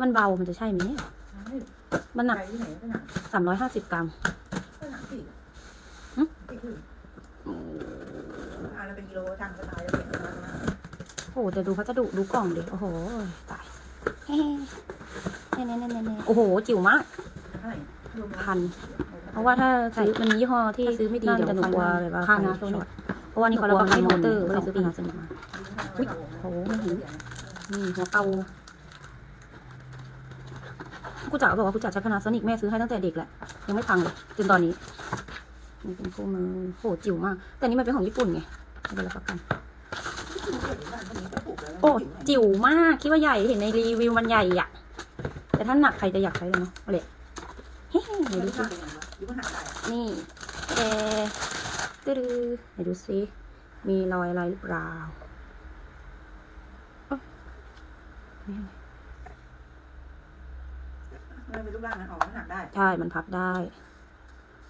มันเบา มันจะใช่ไหมเนี่ยมันหนักไปที่ไหนก็หนักสามร้อยห้าสิบกรัมก็หนักสิหึไม่ถึงอ่าเราเป็นกิโลทำก็ตายแล้วเนี่ยนะนะโอ้โหจะดูพัสดุดูกล่องดิ โอ้โห ตายเฮ้เน่เน่เน่เน่เน่โอ้โห จิ๋วมากเท่าไหร่รวมแล้วพัน เพราะว่าถ้าซื้อมันมียี่ห้อที่ซื้อไม่ดีเดี๋ยวหนูกลัวแบบว่าค่านะโซนิกเพราะว่านี่เขารับประกันมอเตอร์ก็เลยซื้อพานาโซนิกมาอุ๊ยโหไม่เห็นนี่หัวเตา กูจ๋าบอกว่ากูจ๋าใช้พานาโซนิกแม่ซื้อให้ตั้งแต่เด็กแหละ ยังไม่พังเลยจนตอนนี้นี่เป็นคู่มือโหจิ๋วมาก แต่นี่มันเป็นของญี่ปุ่นไงไม่เป็นไรประกัน โอ้จิ๋วมากคิดว่าใหญ่เห็นในรีวิวมันใหญ่อะแต่ถ้าหนักใครจะอยากใช้เลยเนาะเอาเลยเฮ้ยเดี๋ยวดูสินี่แตื้อไหนดูสิมีรอยอะไรหรือเปล่าเอ้า ไม่เอามันเป็นรูปร่างนั้นออกน้ำหนักได้ใช่ มันพับได้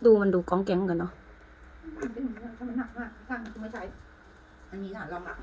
ดูมันดูก้องแก๊งกันเนาะถ้ามันหนักมากช่างไม่ใช้อันนี้น่ะรองรับไหม